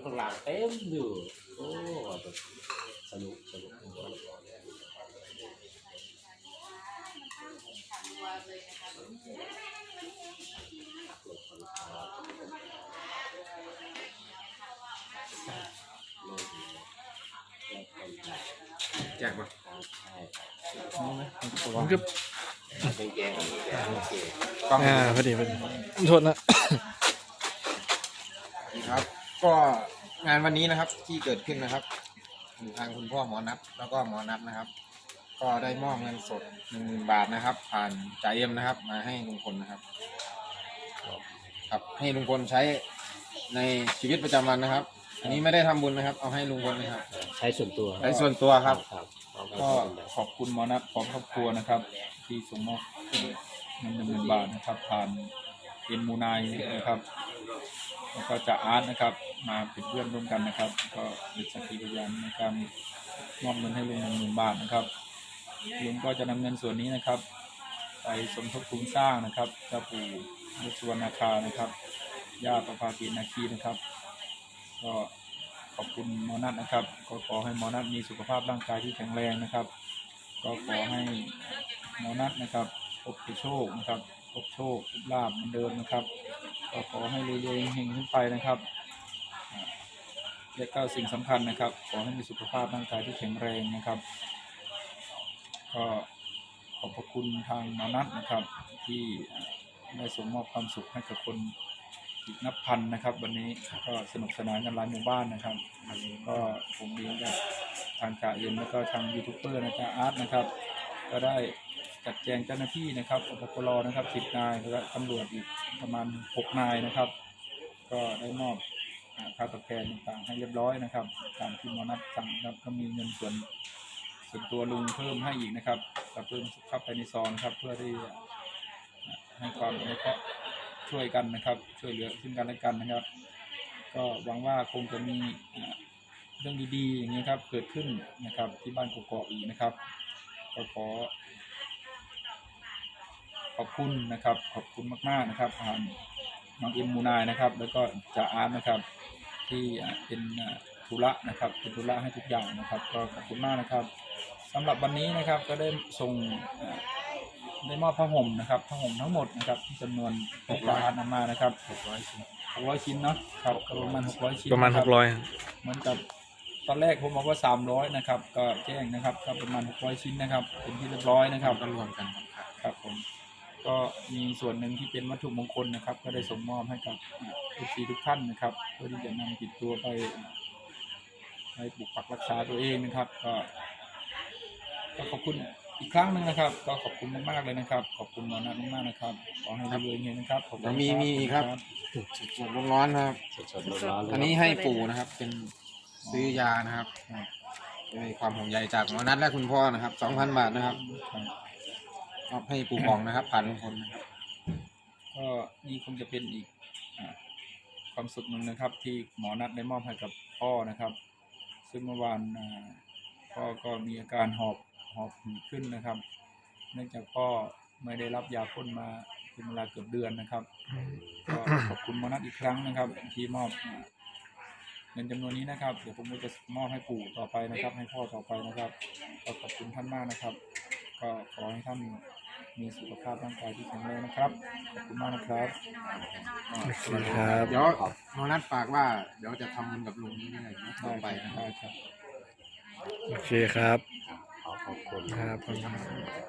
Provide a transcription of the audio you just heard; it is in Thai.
อยู่ข้างล่างเต็มอยู่ โอ้แบบสนุกสนุกแจกปะผมก็แกงๆกับแกงโอเคกล้องอ่าพอดีพอดีโทษนะ ครับ ก็งานวันนี้นะครับที่เกิดขึ้นนะครับอยู่ทางคุณพ่อหมอนัทแล้วก็หมอนัทนะครับ ก็ได้มอบเงินสดหนึ่งหมื่นบาทนะครับ ผ่านจ่าเอ็มนะครับ มาให้ลุงพลนะครับครับให้ลุงพลใช้ในชีวิตประจำวันนะครับ อันนี้ไม่ได้ทำบุญนะครับ เอาให้ลุงพลนะครับใช้ส่วนตัวใช้ส่วนตัวครับ ครับก็ขอบคุณหมอนัทของครอบครัวนะครับ ที่ส่งมอบเงินหนึ่งหมื่นบาทนะครับผ่าน เอ็นมูนายนะครับแล้วก็จะอาร์ตนะครับ มาเป็นเพื่อนร่วมกันนะครับ ก็เป็นสักขีพยานในการมอบเงินให้ลุงหนึ่งหมื่นบาทนะครับลุงก็จะนำเงินส่วนนี้นะครับ ไปสมทบทุนสร้างนะครับเจ้าปู่ยศวรรณาคานะครับย่าประภากีนาคีนะครับ ก็ขอบคุณมอนัทนะครับ ก็ขอให้มอนัทมีสุขภาพร่างกายที่แข็งแรงนะครับ ก็ขอให้มอนัทนะครับพบแต่โชคนะครับ พบโชคพบลาบเหมือนเดิมนะครับ ก็ขอให้รวยๆเฮงๆขึ้นไปนะครับและก็สิ่งสำคัญนะครับ ขอให้มีสุขภาพร่างกายที่แข็งแรงนะครับ ก็ขอบพระคุณทางมอนัทนะครับ ที่ได้ส่งมอบความสุขให้กับคนอีกนับพันนะครับ วันนี้ก็สนุกสนานกันหลายหมู่บ้านนะครับก็ผมเองกับทางจ่าเอ็มแล้วก็ทางยูทูบเบอร์นะจ๊ะอาร์ตนะครับ ก็ได้ จัดแจงเจ้าหน้าที่นะครับอปปลนะครับสิบนายและตำรวจอีกประมาณหกนายนะครับ ก็ได้มอบค่าตอบแทนต่างๆให้เรียบร้อยนะครับ ตามที่มอนัดสั่งนะครับก็มีเงินส่วนส่วนตัวลุงเพิ่มให้อีกนะครับก็เพิ่มเข้าไปในซองครับเพื่อที่จะให้ความอนุเคราะห์ช่วยกันนะครับ ช่วยเหลือซึ่งกันและกันนะครับ ก็หวังว่าคงจะมีเรื่องดีๆอย่างนี้ครับเกิดขึ้นนะครับที่บ้านกกอกอีกนะครับ ก็ขอ ขอบคุณนะครับ ขอบคุณมากๆนะครับผ่านน้องเอ็มมูนายนะครับ แล้วก็จ่าอาร์ตนะครับ ที่อ่าเป็นอ่าธุระนะครับเป็นธุระให้ทุกอย่างนะครับ ก็ขอบคุณมากนะครับสำหรับวันนี้นะครับก็ได้ส่งอ่าได้มอบผ้าห่มนะครับผ้าห่มทั้งหมดนะครับที่จำนวนหกร้อยนำมานะครับหกร้อยชิ้นหกร้อยชิ้นเนาะครับก็ประมาณหกร้อยชิ้นประมาณนคหบกร้อยเหมือนกับตอนแรกผมบอกว่าสามร้อยนะครับ ก็แจ้งนะครับก็ประมาณหกร้อยชิ้นนะครับเป็นที่เรียบร้อยนะครับก็รวมกันครับครับผม ก็มีส่วนหนึ่งที่เป็นวัตถุมงคลนะครับ ก็ได้ส่งมอบให้กับเอฟซีทุกท่านนะครับเพื่อที่จะนำติดตัวไปให้ปกปักรักษาตัวเองนะครับ ก็ก็ขอบคุณอีกครั้งหนึ่งนะครับ ก็ขอบคุณมากๆเลยนะครับ ขอบคุณหมอนัทมากๆนะครับขอให้รวยๆเงี้ยนะครับขอบคุณแล้วมีมีอีกครับ สดๆร้อนๆนะครับ สดๆร้อนๆเลยอันนี้ให้ปู่นะครับ เป็นซื้อยานะครับด้วยความห่วงใยจากหมอนัทและคุณพ่อนะครับสองพันบาทนะครับ ครับ มอบให้ปู่ปองนะครับ ผ่านลุงพลนะครับ ก็นี่คงจะเป็นอีกอาความสุขหนึ่งนะครับ ที่หมอนัดได้มอบให้กับพ่อนะครับ ซึ่งเมื่อวานอ่าพ่อก็มีอาการหอบหอบหืดขึ้นนะครับ เนื่องจากพ่อไม่ได้รับยาพ่นมาเป็นเวลาเกือบเดือนนะครับ ก็ขอบคุณหมอนัดอีกครั้งนะครับ ที่มอบอ่าเงินจำนวนนี้นะครับเดี๋ยวผมก็จะมอบให้ปู่ต่อไปนะครับ ให้พ่อต่อไปนะครับก็ขอบคุณท่านมากนะครับ ก็ขอให้ท่าน มีสุขภาพร่างกายที่แข็งแรงนะครับขอบคุณมากนะครับโอเคครับ เดี๋ยวหมอนัทฝากว่าเดี๋ยวจะทำบุญกับลุงนี้ได้เลยนะต่อไปนะครับได้ครับโอเคครับ ขอขอบคุณครับ